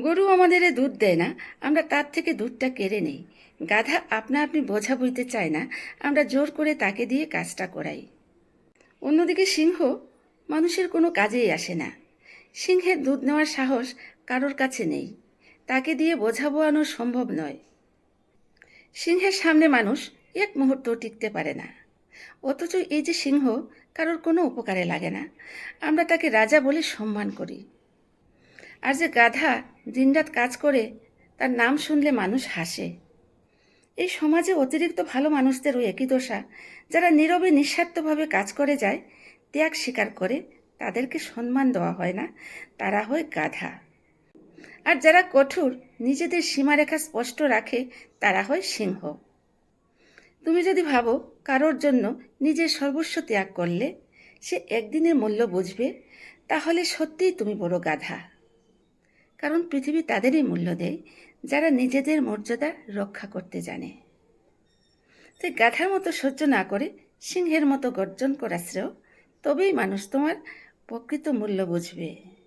গরু আমাদের দুধ দেয় না, আমরা তার থেকে দুধটা কেড়ে নেই। গাধা আপনা আপনি বোঝা বুঝতে চায় না, আমরা জোর করে তাকে দিয়ে কাজটা করাই। অন্যদিকে সিংহ মানুষের কোনো কাজেই আসে না। সিংহের দুধ নেওয়ার সাহস কারোর কাছে নেই। তাকে দিয়ে বোঝা বোয়ানো সম্ভব নয়। সিংহের সামনে মানুষ এক মুহূর্ত টিকতে পারে না। অথচ এই যে সিংহ কারোর কোনো উপকারে লাগে না। আমরা তাকে রাজা বলে সম্মান করি। আর যে গাধা দিনরাত কাজ করে তার নাম শুনলে মানুষ হাসে। এই সমাজে অতিরিক্ত ভালো মানুষদেরও একই দশা, যারা নীরবে নিঃস্বার্থভাবে কাজ করে যায়, ত্যাগ স্বীকার করে, তাদেরকে সম্মান দেওয়া হয় না, তারা হয় গাধা। আর যারা কঠোর, নিজেদের সীমারেখা স্পষ্ট রাখে, তারা হয় সিংহ। তুমি যদি ভাবো, কারোর জন্য নিজের সর্বস্ব ত্যাগ করলে, সে একদিনের মূল্য বুঝবে, তাহলে সত্যিই তুমি বড় গাধা। কারণ পৃথিবী তাদেরই মূল্য দেয়, যারা নিজেদের মর্যাদা রক্ষা করতে জানে। তাই গাধার মতো সহ্য না করে সিংহের মতো গর্জন করা শ্রেয় তবেই মানুষ তোমার প্রকৃত মূল্য বুঝবে।